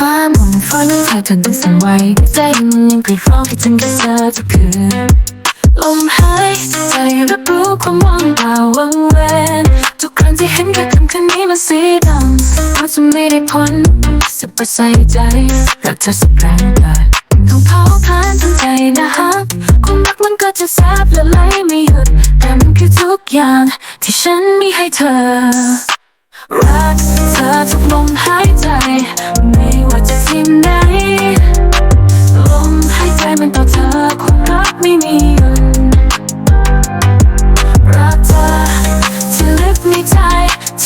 อเธอนั้นสั่นไหวใจมันยังกรีดร้องคิดถึงแค่เธอทุกคืนลมหายใจรับรู้ความว่างเปล่าวังเวงทุกครั้งที่เห็นแค่คำคืนนี้มันสีดำว่าจะไม่ได้พ้นสับประใส่ใจรักเธอสักแรงกิดต้องเผาพานทั้งใจนะฮะความรักมันก็จะแสบและไหลไม่หยุดแต่มันคือทุกอย่างที่ฉันมีให้เธอรักเธอทุกลมหายใจ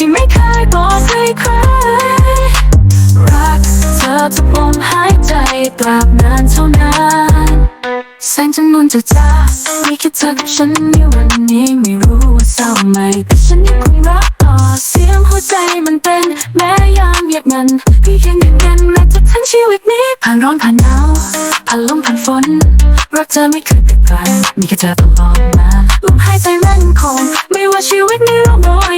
ที่ไม่เคยบอกใครใครรักเธอทุกลมหายใจตราบนานเท่านานแสงจันทร์มันจะจ้ามีแค่เธอกับฉันในวันนี้ไม่รู้ว่าเศร้าไหมแต่ฉันยังคงรักต่อเสียงหัวใจมันเต้นแม้ยามเงียบงันพี่ยังยืนยันแม้จะทั้งชีวิตนี้ผ่านร้อนผ่านหนาวผ่านลมผ่านฝนรักเธอไม่เคยเปลี่ยนแปลงมีแค่เธอตลอดมาลมหายใจมั่นคงไม่ว่าชีวิตนี้ร่วงโรย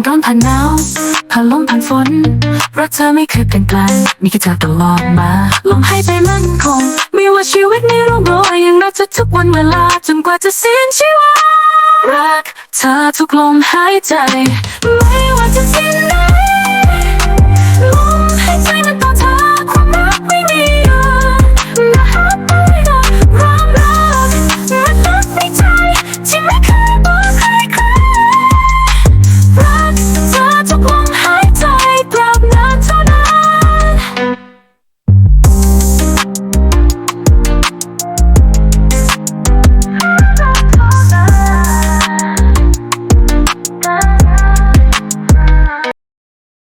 านร้อนผ่านหนาวผ่านลมผ่านฝนรักเธอไม่เคยเปลี่ยนแปลงมีแค่เธอตลอดมาลมหายใจมั่นคงไม่ว่าชีวิตนี้ร่งโรยยังรักเธอทุกวันเวลาจนกว่าจะสิ้นชีวารักเธอทุกลมหายใจ ไม่ว่าจะสิ้นไหน